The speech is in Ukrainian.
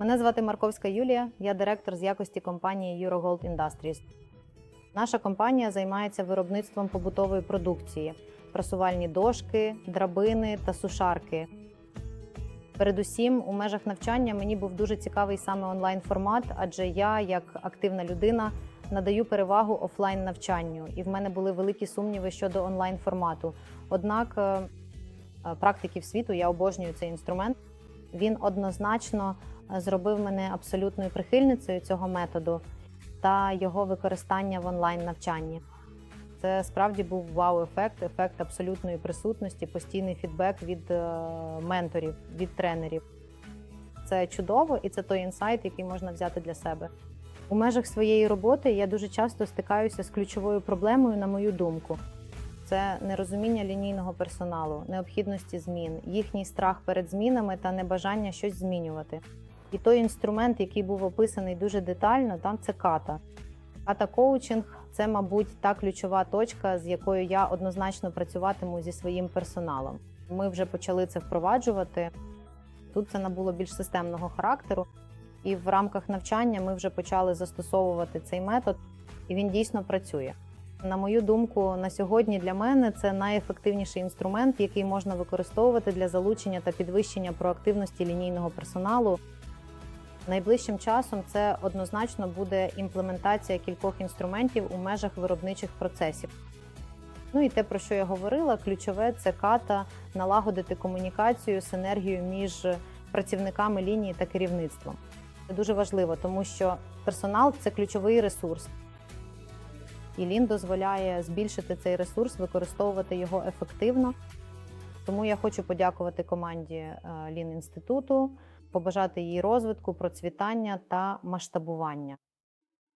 Мене звати Марковська Юлія, я директор з якості компанії Eurogold Industries. Наша компанія займається виробництвом побутової продукції: прасувальні дошки, драбини та сушарки. Передусім, у межах навчання мені був дуже цікавий саме онлайн формат, адже я, як активна людина, надаю перевагу офлайн навчанню, і в мене були великі сумніви щодо онлайн формату. Однак е, е, практиків світу я обожнюю цей інструмент. Він однозначно е, зробив мене абсолютною прихильницею цього методу та його використання в онлайн навчанні. Це справді був вау-ефект, ефект абсолютної присутності, постійний фідбек від е, менторів, від тренерів. Це чудово і це той інсайт, який можна взяти для себе. У межах своєї роботи я дуже часто стикаюся з ключовою проблемою, на мою думку. Це нерозуміння лінійного персоналу, необхідності змін, їхній страх перед змінами та небажання щось змінювати. І той інструмент, який був описаний дуже детально, там це ката. Ката коучинг це, мабуть, та ключова точка, з якою я однозначно працюватиму зі своїм персоналом. Ми вже почали це впроваджувати. Тут це набуло більш системного характеру, і в рамках навчання ми вже почали застосовувати цей метод, і він дійсно працює. На мою думку, на сьогодні для мене це найефективніший інструмент, який можна використовувати для залучення та підвищення проактивності лінійного персоналу. Найближчим часом це однозначно буде імплементація кількох інструментів у межах виробничих процесів. Ну і те, про що я говорила, ключове це ката налагодити комунікацію, синергію між працівниками лінії та керівництвом. Це дуже важливо, тому що персонал це ключовий ресурс. І Лін дозволяє збільшити цей ресурс, використовувати його ефективно. Тому я хочу подякувати команді Лін інституту, побажати їй розвитку, процвітання та масштабування.